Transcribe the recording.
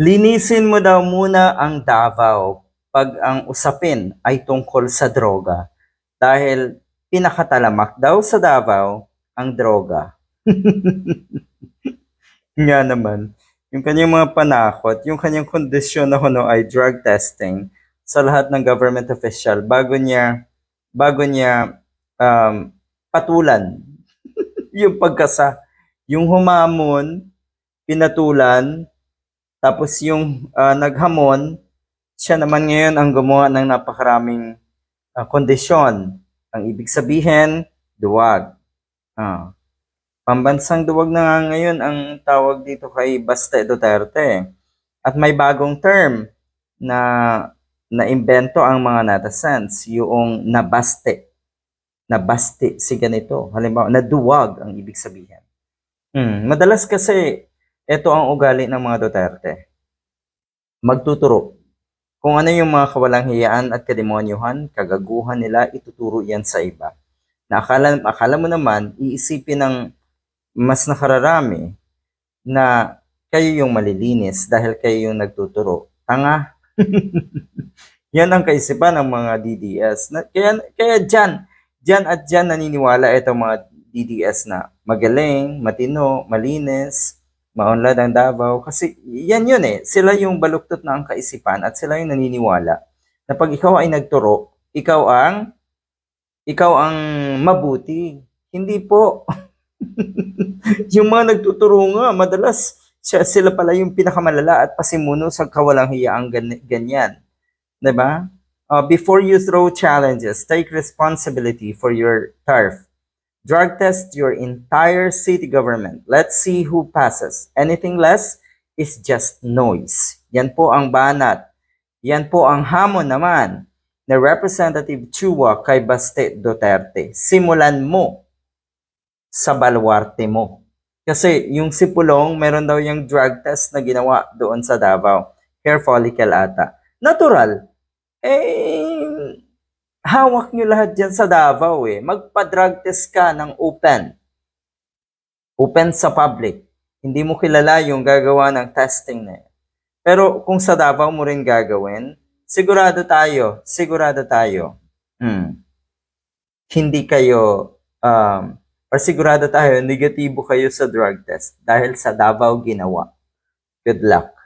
Linisin mo daw muna ang Davao pag ang usapin ay tungkol sa droga dahil pinakatalamak daw sa Davao ang droga. Nga naman, yung kanyang mga panakot, yung kanyang kondisyon na kuno ay drug testing sa lahat ng government official bago niya bago niya um, patulan yung pagkasa, yung humamon, pinatulan, tapos yung ah, naghamon, siya naman ngayon ang gumawa ng napakaraming ah, kondisyon. Ang ibig sabihin, duwag. Ah. Pambansang duwag na nga ngayon ang tawag dito kay Baste Duterte. At may bagong term na naimbento ang mga netizens, yung nabaste. Nabaste si ganito. Halimbawa, naduwag ang ibig sabihin. Hmm, madalas kasi ito ang ugali ng mga Duterte. Magtuturo. Kung ano yung mga kawalang hiyaan at kademonyuhan, kagaguhan nila, ituturo yan sa iba. Na akala, akala mo naman, iisipin ng mas nakararami na kayo yung malilinis dahil kayo yung nagtuturo. Tanga. yan ang kaisipan ng mga DDS. Na, kaya, kaya dyan, dyan at dyan naniniwala itong mga DDS na magaling, matino, malinis, maunlad ang Davao. Kasi yan yun eh. Sila yung baluktot na ang kaisipan at sila yung naniniwala na pag ikaw ay nagturo, ikaw ang ikaw ang mabuti. Hindi po. yung mga nagtuturo nga, madalas siya, sila pala yung pinakamalala at pasimuno sa kawalang hiyaang gan- ganyan. ba? Uh, before you throw challenges, take responsibility for your turf. Drug test your entire city government. Let's see who passes. Anything less is just noise. Yan po ang banat. Yan po ang hamon naman na Representative Chua kay Baste Duterte. Simulan mo sa baluarte mo. Kasi yung si Pulong, meron daw yung drug test na ginawa doon sa Davao. Hair follicle ata. Natural. Eh, hawak nyo lahat dyan sa Davao eh. Magpa-drug test ka ng open. Open sa public. Hindi mo kilala yung gagawa ng testing na yan. Pero kung sa Davao mo rin gagawin, sigurado tayo, sigurado tayo. Hmm. Hindi kayo, um, or sigurado tayo, negatibo kayo sa drug test dahil sa Davao ginawa. Good luck.